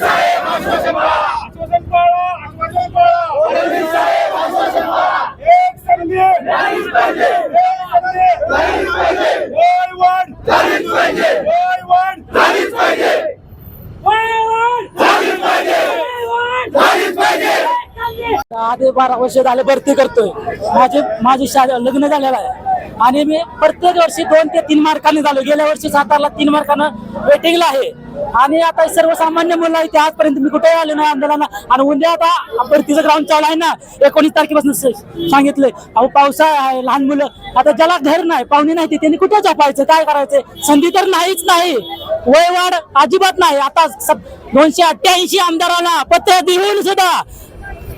সাহেব आधी बारा वर्ष झाले भरती करतोय. माझे माझी लग्न झालेलं आहे. आणि मी प्रत्येक वर्षी दोन ते तीन मार्काने झालो. गेल्या वर्षी सातारला तीन मार्कानं वेटिंगला आहे. आणि आता सर्वसामान्य मुलं आहे ते आजपर्यंत मी कुठेही आले नाही आंदोलना आणि उद्या आता भरतीचं ग्राउंड चालू आहे ना एकोणीस तारखेपासून सांगितलंय. अहो पावसाळा आहे लहान मुलं. आता ज्याला घर नाही पाहुणे नाही ते त्यांनी कुठे झोपायचं काय करायचं? संधी तर नाहीच नाही. वयवाढ अजिबात नाही. आता स- दोनशे अठ्ठ्याऐंशी आमदारांना पत्र देऊन सुद्धा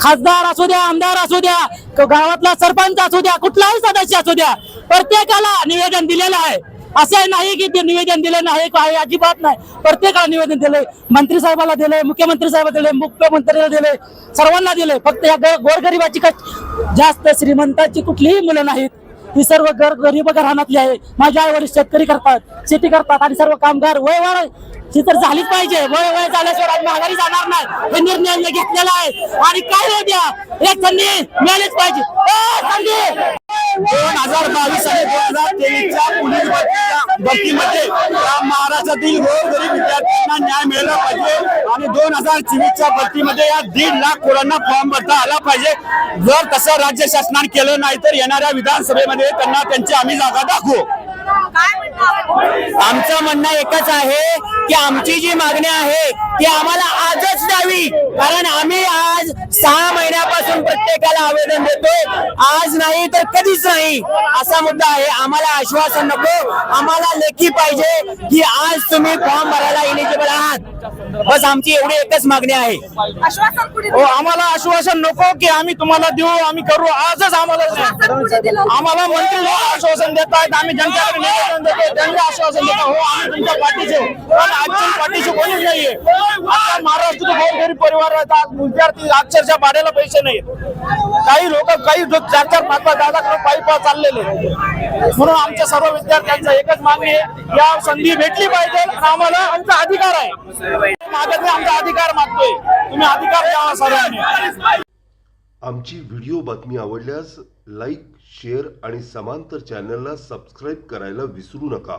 खासदार असू द्या आमदार असू द्या गावातला सरपंच असू द्या कुठलाही सदस्य असू द्या प्रत्येकाला निवेदन दिलेलं आहे. असे नाही की ते निवेदन दिलं नाही काही अजिबात नाही. प्रत्येकाला निवेदन दिले मंत्री साहेबाला दिलंय मुख्यमंत्री साहेबाला दिले मुख्यमंत्र्याला दिले सर्वांना दिले फक्त या ग- गोरगरिबाची जास्त श्रीमंताची कुठलीही मुलं नाहीत. ही सर्व घर गरीब घराण्यातली आहे. माझ्या आईवडील शेतकरी करतात शेती करतात आणि सर्व कामगार वय ही तर झालीच पाहिजे. वय वय झाल्याशिवाय आज माघारी जाणार नाही. हे निर्णय घेतलेला आहे. आणि काय होऊ द्या या संधी मिळालीच पाहिजे. संधी! दोन हजार बावीस आणि दोन हजार तेवीसच्या पोलीस भरतीमध्ये महाराष्ट्रातील गोरगरीब विद्यार्थ्यांना न्याय मिळाला पाहिजे. आणि दोन हजार चोवीसच्या भरतीमध्ये या दीड लाख पोरांना फॉर्म भरता आला पाहिजे. जर तसं राज्य शासनाने केलं नाही तर येणाऱ्या विधानसभेमध्ये त्यांना त्यांची आम्ही जागा दाखवू. आमचं म्हणणं एकच आहे की आमची जी मागणी आहे ती आम्हाला आजच द्यावी. कारण आम्ही आज सहा महिन्यापासून प्रत्येकाला आवेदन देतोय. आज नाही तर कधीच नाही. असा मुद्दा आहे. आम्हाला आश्वासन नको. आम्हाला लेखी पाहिजे की आज तुम्ही फॉर्म भरायला इलिजिबल आहात. बस आमची एवढी एकच मागणी आहे. आश्वासन कुणी हो आम्हाला आश्वासन नको की आम्ही तुम्हाला देऊ आम्ही करू. आजच आम्हाला आम्हाला मंत्री आश्वासन देत आहेत आम्ही जनतेकडे निवेदन देतो त्यांनी आश्वासन देतो. हो आम्ही तुमच्या पाठीचे. पण आजच्या पाठीशी कोणीच नाहीये. महाराष्ट्रात गोरगरीब परिवार आहेत. आज विद्यार्थी अक्षरशः भाड्याला पैसे नाहीत काही लोक काही चार चार पाच पाच दहा दहा पायी पाय चाललेले. म्हणून आमच्या सर्व विद्यार्थ्यांचं एकच मागणी आहे या संधी भेटली पाहिजे आम्हाला आमचा अधिकार आहे. मागत आमचा अधिकार मागतोय. तुम्ही अधिकार द्यावा सर्वांनी. आमची व्हिडिओ बातमी आवडल्यास लाईक शेअर आणि समांतर चॅनलला सबस्क्राईब करायला विसरू नका.